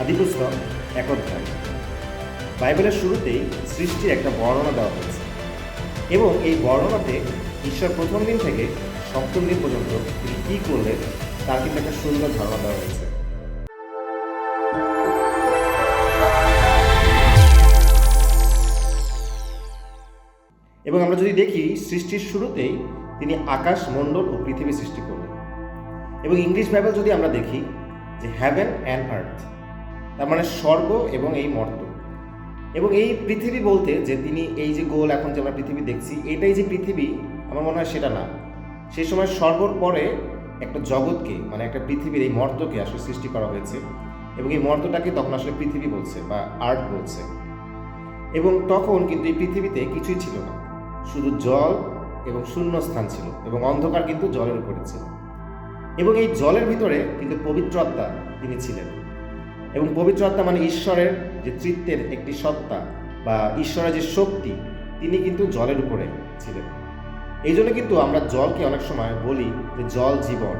আদিপুস্তক এক অধ্যায় বাইবেলের শুরুতেই সৃষ্টির একটা বর্ণনা দেওয়া হয়েছে এবং এই বর্ণনাতে ঈশ্বর প্রথম দিন থেকে সপ্তম দিন পর্যন্ত তিনি কী করলেন, তার কিন্তু একটা সুন্দর ধারণা দেওয়া হয়েছে। এবং আমরা যদি দেখি, সৃষ্টির শুরুতেই তিনি আকাশ, মণ্ডল ও পৃথিবী সৃষ্টি করলেন। এবং ইংলিশ বাইবেল যদি আমরা দেখি যে হ্যাভেন অ্যান্ড আর্থ তার মানে স্বর্গ এবং এই মর্ত। এবং এই পৃথিবী বলতে যে তিনি এই যে গোল এখন যে আমরা পৃথিবী দেখছি, এটাই যে পৃথিবী, আমার মনে হয় সেটা না। সেই সময় স্বর্গর পরে একটা জগৎকে মানে একটা পৃথিবীর এই মর্তকে আসলে সৃষ্টি করা হয়েছে এবং এই মর্তটাকে তখন আসলে পৃথিবী বলছে বা আর্ট বলছে। এবং তখন কিন্তু এই পৃথিবীতে কিছুই ছিল না। শুধু জল এবং শূন্য স্থান ছিল এবং অন্ধকার কিন্তু জলের উপরে ছিল। এবং এই জলের ভিতরে কিন্তু পবিত্র আত্মা তিনি ছিলেন। এবং পবিত্র আত্মা মানে ঈশ্বরের যে তৃত্বের একটি সত্তা বা ঈশ্বরের যে শক্তি, তিনি কিন্তু জলের উপরে ছিলেন। এই জন্য কিন্তু আমরা জলকে অনেক সময় বলি যে জল জীবন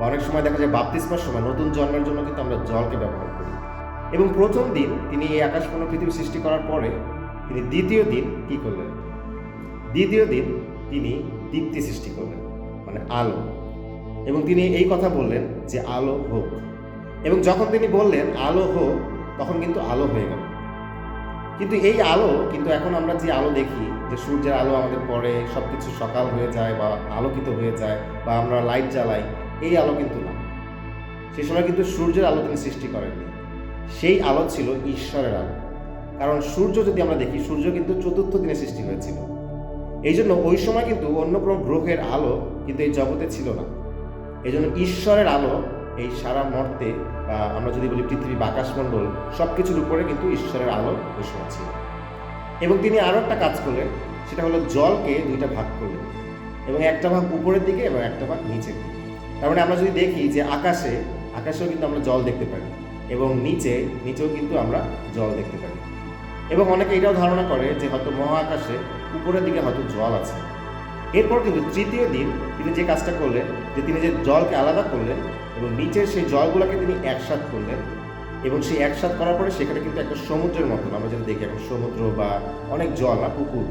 বা অনেক সময় দেখা যায় বাপ্তিস্মার সময় নতুন জন্মের জন্য কিন্তু আমরা জলকে ব্যবহার করি। এবং প্রথম দিন তিনি এই আকাশ কোনো পৃথিবী সৃষ্টি করার পরে তিনি দ্বিতীয় দিন কি করলেন? দ্বিতীয় দিন তিনি দীপ্তি সৃষ্টি করলেন মানে আলো। এবং তিনি এই কথা বললেন যে আলো হোক। এবং যখন তিনি বললেন, আলো হোক, তখন কিন্তু আলো হয়ে গেল। কিন্তু এই আলো, কিন্তু এখন আমরা যে আলো দেখি, যে সূর্যের আলো আমাদের পরে সব কিছু সকাল হয়ে যায় বা আলোকিত হয়ে যায় বা আমরা লাইট জ্বালাই, এই আলো কিন্তু না। সেই সময় কিন্তু সূর্যের আলো তিনি সৃষ্টি করেননি। সেই আলো ছিল ঈশ্বরের আলো। কারণ সূর্য যদি আমরা দেখি, সূর্য কিন্তু চতুর্থ দিনে সৃষ্টি হয়েছিল। এই জন্য ওই সময় কিন্তু অন্য কোনো গ্রহের আলো কিন্তু এই জগতে ছিল না। এই জন্য ঈশ্বরের আলো এই সারা মর্তে বা আমরা যদি বলি পৃথিবী বা আকাশমণ্ডল সব কিছুর উপরে কিন্তু ঈশ্বরের আলো ওই আছে। এবং তিনি আরও একটা কাজ করলেন, সেটা হলো জলকে দুইটা ভাগ করলেন। এবং একটা ভাগ উপরের দিকে এবং একটা ভাগ নিচের দিকে। তার মানে আমরা যদি দেখি যে আকাশে, আকাশেও কিন্তু আমরা জল দেখতে পারি এবং নিচে, নিচেও কিন্তু আমরা জল দেখতে পারি। এবং অনেকে এটাও ধারণা করে যে হয়তো মহাকাশে উপরের দিকে হয়তো জল আছে। এরপর কিন্তু তৃতীয় দিন তিনি যে কাজটা করলেন, যে তিনি যে জলকে আলাদা করলেন এবং নিচের সেই জলগুলোকে তিনি একসাথ করলেন এবং সেই একসাথ করার পরে সেখানে কিন্তু একটা সমুদ্রের মতন, আমরা যেটা দেখি এখন সমুদ্র বা অনেক জল না পুকুর,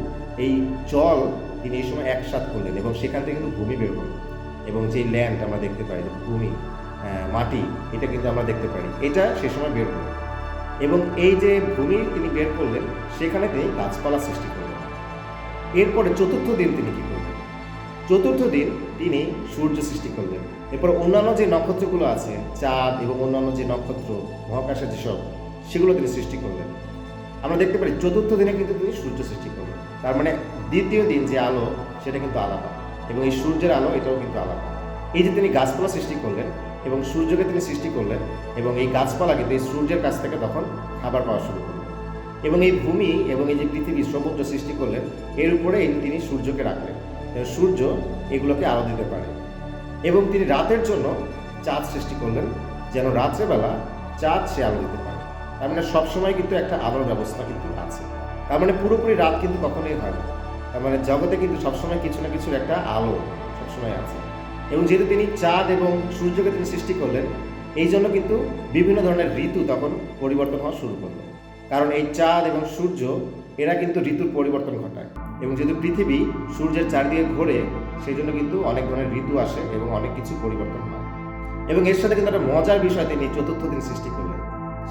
এই জল তিনি এই সময় একসাথ করলেন এবং সেখান থেকে কিন্তু ভূমি বের করলেন এবং যে ল্যান্ড আমরা দেখতে পাই, ভূমি মাটি, এটা কিন্তু আমরা দেখতে পারি এটা সে সময় বের করলেন এবং এই যে ভূমি তিনি বের করলেন, সেখানে তিনি গাছপালা সৃষ্টি করলেন। এরপরে চতুর্থ দিন তিনি কি চতুর্থ দিন তিনি সূর্য সৃষ্টি করলেন। এরপর অন্যান্য যে নক্ষত্রগুলো আছে, চাঁদ এবং অন্যান্য যে নক্ষত্র মহাকাশে যেসব, সেগুলো তিনি সৃষ্টি করলেন। আমরা দেখতে পারি চতুর্থ দিনে কিন্তু তিনি সূর্য সৃষ্টি করলেন। তার মানে দ্বিতীয় দিন যে আলো, সেটা কিন্তু আলাদা। এবং এই সূর্যের আলো, এটাও কিন্তু আলাদা। এই যে তিনি গাছপালা সৃষ্টি করলেন এবং সূর্যকে তিনি সৃষ্টি করলেন এবং এই গাছপালা কিন্তু এই সূর্যের কাছ থেকে তখন খাবার পাওয়া শুরু করলেন। এবং এই ভূমি এবং এই যে পৃথিবী, সমুদ্র সৃষ্টি করলেন, এর উপরে তিনি সূর্যকে রাখলেন। সূর্য এগুলোকে আলো দিতে পারে। এবং তিনি রাতের জন্য চাঁদ সৃষ্টি করলেন, যেন রাত্রেবেলা চাঁদ সে আলো দিতে পারে। তার মানে সবসময় কিন্তু একটা আলোর ব্যবস্থা কিন্তু আছে। তার মানে পুরোপুরি রাত কিন্তু কখনোই হয় না। তার মানে জগতে কিন্তু সবসময় কিছু না কিছুর একটা আলো সবসময় আছে। এবং যেহেতু তিনি চাঁদ এবং সূর্যকে তিনি সৃষ্টি করলেন, এই জন্য কিন্তু বিভিন্ন ধরনের ঋতু তখন পরিবর্তন হওয়া শুরু করল। কারণ এই চাঁদ এবং সূর্য, এরা কিন্তু ঋতুর পরিবর্তন ঘটায়। এবং যেহেতু পৃথিবী সূর্যের চারদিকে ঘোরে, সেই জন্য কিন্তু অনেক ধরনের ঋতু আসে এবং অনেক কিছু পরিবর্তন হয়। এবং এর সাথে কিন্তু একটা মজার বিষয় তিনি চতুর্থ দিন সৃষ্টি করলেন,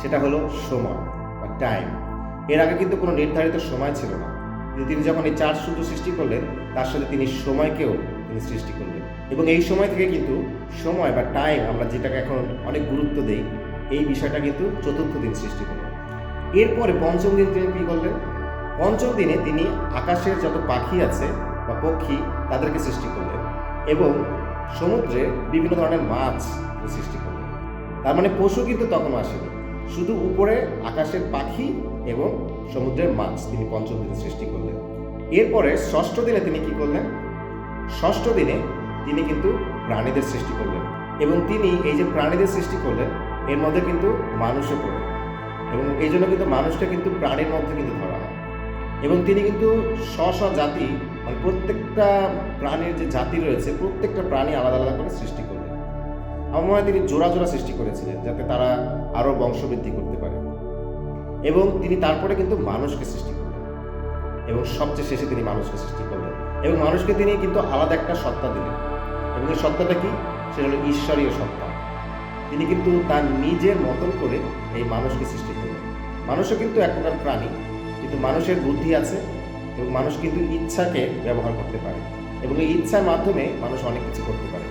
সেটা হলো সময় বা টাইম এর আগে কিন্তু কোনো নির্ধারিত সময় ছিল না। তিনি যখন এই চার সূর্য সৃষ্টি করলেন, তার সাথে তিনি সময়কেও তিনি সৃষ্টি করলেন। এবং এই সময় থেকে কিন্তু সময় বা টাইম আমরা যেটাকে এখন অনেক গুরুত্ব দেই, এই বিষয়টা কিন্তু চতুর্থ দিন সৃষ্টি করলেন। এরপরে পঞ্চম দিন তিনি কী করলেন? পঞ্চম দিনে তিনি আকাশের যত পাখি আছে বা পক্ষী, তাদেরকে সৃষ্টি করলেন এবং সমুদ্রে বিভিন্ন ধরনের মাছ সৃষ্টি করলেন। তার মানে পশু কিন্তু তখন আসেনি। শুধু উপরে আকাশের পাখি এবং সমুদ্রের মাছ তিনি পঞ্চম দিনে সৃষ্টি করলেন। এরপরে ষষ্ঠ দিনে তিনি কি করলেন? ষষ্ঠ দিনে তিনি কিন্তু প্রাণীদের সৃষ্টি করলেন এবং তিনি এই যে প্রাণীদের সৃষ্টি করলেন, এর মধ্যে কিন্তু মানুষও পড়ে। এবং এই জন্য কিন্তু মানুষটা কিন্তু প্রাণীর মধ্যে কিন্তু ধরা এবং তিনি কিন্তু স্ব স্ব জাতি মানে প্রত্যেকটা প্রাণীর যে জাতি রয়েছে, প্রত্যেকটা প্রাণী আলাদা আলাদা করে সৃষ্টি করলেন আমার মনে হয় তিনি জোড়া জোড়া সৃষ্টি করেছিলেন যাতে তারা আরও বংশবৃদ্ধি করতে পারে। এবং তিনি তারপরে কিন্তু মানুষকে সৃষ্টি করলেন। এবং সবচেয়ে শেষে তিনি মানুষকে সৃষ্টি করলেন। এবং মানুষকে তিনি কিন্তু আলাদা একটা সত্তা দিলেন। এবং এই সত্তাটা কি? সেটা হলো ঈশ্বরীয় সত্তা। তিনি কিন্তু তার নিজের মতন করে এই মানুষকে সৃষ্টি করলেন। মানুষও কিন্তু এক প্রাণী। কিন্তু মানুষের বুদ্ধি আছে এবং মানুষ কিন্তু ইচ্ছাকে ব্যবহার করতে পারে এবং এই ইচ্ছার মাধ্যমে মানুষ অনেক কিছু করতে পারে।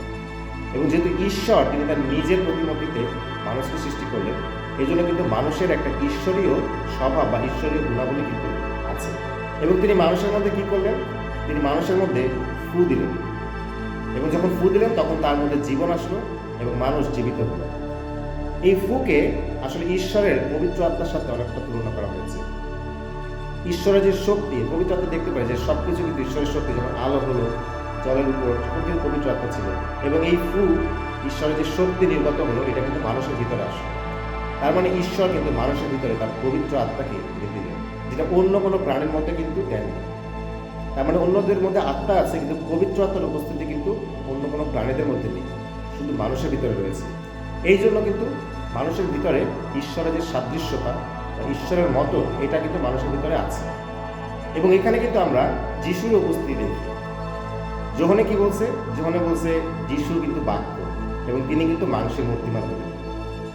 এবং যেহেতু ঈশ্বর, তিনি তার নিজের প্রতিমূর্তিতে মানুষকে সৃষ্টি করলেন, এই জন্য কিন্তু মানুষের একটা ঈশ্বরীয় স্বভাব বা ঈশ্বরীয় গুণাবলী কিন্তু আছে। এবং তিনি মানুষের মধ্যে কি করলেন? তিনি মানুষের মধ্যে ফু দিলেন। এবং যখন ফু দিলেন, তখন তার মধ্যে জীবন আসলো এবং মানুষ জীবিত হলো। এই ফুকে আসলে ঈশ্বরের পবিত্র আত্মার সাথে অনেকটা তুলনা করা হয়েছে। ঈশ্বরের যে শক্তি পবিত্র আত্মা দেখতে পাই যে সব কিছু কিন্তু ঈশ্বরের শক্তি, যেমন আলো হলো, জলের উপর কিন্তু পবিত্র আত্মা ছিল। এবং এই ফু ঈশ্বরের যে শক্তি নির্গত হলো, এটা কিন্তু মানুষের ভিতরে আসলো তার মানে ঈশ্বর কিন্তু মানুষের ভিতরে তার পবিত্র আত্মাকে দিলেন। যেটা অন্য কোনো প্রাণীর মধ্যে কিন্তু দেন তার মানে অন্যদের মধ্যে আত্মা আছে, কিন্তু পবিত্র আত্মার উপস্থিতি কিন্তু অন্য কোনো প্রাণীদের মধ্যে নেই। শুধু মানুষের ভিতরে রয়েছে। এই জন্য কিন্তু মানুষের ভিতরে ঈশ্বরের যে সাদৃশ্যতা ঈশ্বরের মতো এটা কিন্তু মানুষের ভিতরে আছে। এবং এখানে কিন্তু আমরা যিশুর উপস্থিতি দেখি। যোহনে কি বলছে? যোহনে বলছে যিশু কিন্তু বাক্য এবং তিনি কিন্তু মানুষের মূর্তিমান হলেন।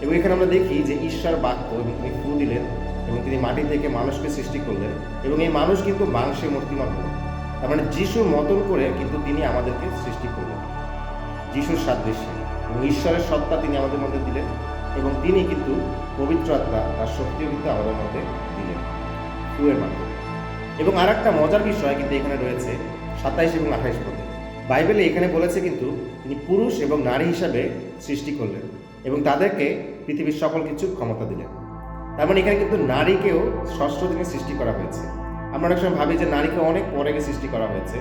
এবং এখানে আমরা দেখি যে ঈশ্বর বাক্য এবং তিনি ফু দিলেন এবং তিনি মাটি থেকে মানুষকে সৃষ্টি করলেন এবং এই মানুষ কিন্তু মাংসে মূর্তিমান হলেন। তার মানে যিশুর মতন করে কিন্তু তিনি আমাদেরকে সৃষ্টি করলেন। যিশুর সাদৃশ্যে এবং ঈশ্বরের সত্তা তিনি আমাদের মধ্যে দিলেন এবং তিনি কিন্তু পবিত্র আত্মা তার শক্তিও কিন্তু আমাদের মধ্যে দিলেন ফুয়ের মাধ্যমে। এবং আর একটা মজার বিষয় কিন্তু এখানে রয়েছে, সাতাইশ এবং আঠাইশ পদে। বাইবেলে এখানে বলেছে কিন্তু, তিনি পুরুষ এবং নারী হিসাবে সৃষ্টি করলেন এবং তাদেরকে পৃথিবীর সকল কিছু ক্ষমতা দিলেন। তার মানে এখানে কিন্তু নারীকেও ষষ্ঠ দিনে সৃষ্টি করা হয়েছে। আমরা অনেক সময় ভাবি যে নারীকে অনেক পরে সৃষ্টি করা হয়েছে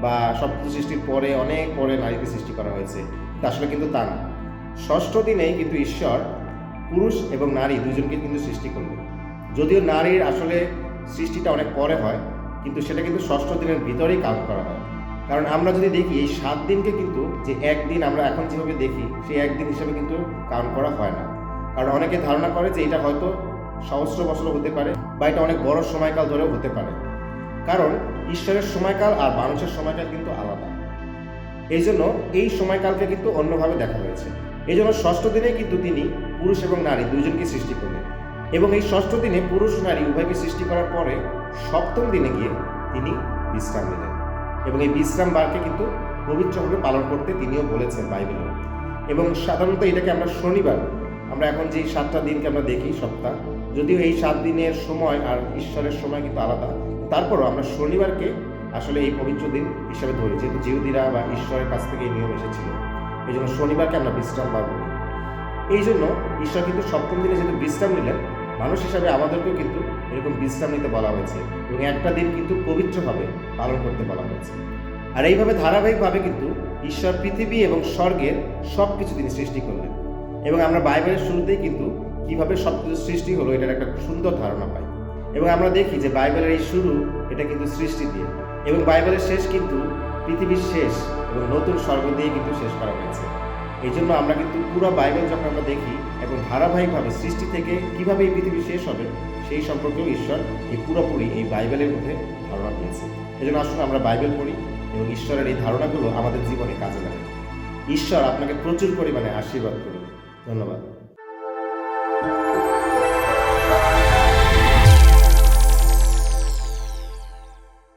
বা কিছু সৃষ্টির পরে, অনেক পরে নারীকে সৃষ্টি করা হয়েছে। তা আসলে কিন্তু তা না। ষষ্ঠ দিনেই কিন্তু ঈশ্বর পুরুষ এবং নারী দুজনকে কিন্তু সৃষ্টি করলেন যদিও নারীর আসলে সৃষ্টিটা অনেক পরে হয়, কিন্তু সেটা কিন্তু ষষ্ঠ দিনের ভিতরেই কাউন্ট করা হয়। কারণ আমরা যদি দেখি, এই সাত দিনকে কিন্তু যে একদিন আমরা এখন যেভাবে দেখি, সেই একদিন হিসেবে কিন্তু কাউন্ট করা হয় না। কারণ অনেকে ধারণা করে যে এটা হয়তো সহস্র বছর হতে পারে বা এটা অনেক বড় সময়কাল ধরেও হতে পারে। কারণ ঈশ্বরের সময়কাল আর মানুষের সময়কাল কিন্তু আলাদা। এই জন্য এই সময়কালকে কিন্তু অন্যভাবে দেখা হয়েছে। এই জন্য ষষ্ঠ দিনে কিন্তু তিনি পুরুষ এবং নারী দুজনকে সৃষ্টি করলেন। এবং এই ষষ্ঠ দিনে পুরুষ, নারী উভয়কে সৃষ্টি করার পরে সপ্তম দিনে গিয়ে তিনি বিশ্রাম নিলেন। এবং এই বিশ্রাম বারকে কিন্তু পবিত্রভাবে পালন করতে তিনিও বলেছেন বাইবেলেও এবং সাধারণত এটাকে আমরা শনিবার, আমরা এখন যে সাতটা দিনকে আমরা দেখি সপ্তাহ, যদিও এই সাত দিনের সময় আর ঈশ্বরের সময় কিন্তু আলাদা, তারপরও আমরা শনিবারকে আসলে এই পবিত্র দিন হিসাবে ধরি, যেহেতু জিহুদিরা বা ঈশ্বরের কাছ থেকে এই নিয়ম এসেছিল, এই জন্য শনিবারকে আমরা বিশ্রাম বলি এই জন্য ঈশ্বর কিন্তু সপ্তম দিনে যেহেতু বিশ্রাম নিলেন, মানুষ হিসাবে আমাদেরকেও কিন্তু এরকম বিশ্রাম নিতে বলা হয়েছে এবং একটা দিন কিন্তু পবিত্রভাবে পালন করতে বলা হয়েছে। আর এইভাবে ধারাবাহিকভাবে কিন্তু ঈশ্বর পৃথিবী এবং স্বর্গের সব কিছু তিনি সৃষ্টি করলেন। এবং আমরা বাইবেলের শুরুতেই কিন্তু কীভাবে সব কিছু সৃষ্টি হলো, এটার একটা সুন্দর ধারণা পাই। এবং আমরা দেখি যে বাইবেলের এই শুরু, এটা কিন্তু সৃষ্টি দিয়ে। এবং বাইবেলের শেষ কিন্তু পৃথিবীর শেষ এবং নতুন স্বর্গ দিয়ে কিন্তু শেষ করা হয়েছে। এই জন্য আমরা কিন্তু পুরো বাইবেল যখন আমরা দেখি, এবং ধারাবাহিকভাবে সৃষ্টি থেকে কীভাবে এই পৃথিবী শেষ হবে, সেই সম্পর্কেও ঈশ্বর এই পুরোপুরি এই বাইবেলের মধ্যে ধারণা দিয়েছে। এই জন্য আসলে আমরা বাইবেল পড়ি এবং ঈশ্বরের এই ধারণাগুলো আমাদের জীবনে কাজে লাগে ঈশ্বর আপনাকে প্রচুর পরিমাণে আশীর্বাদ করুন। ধন্যবাদ।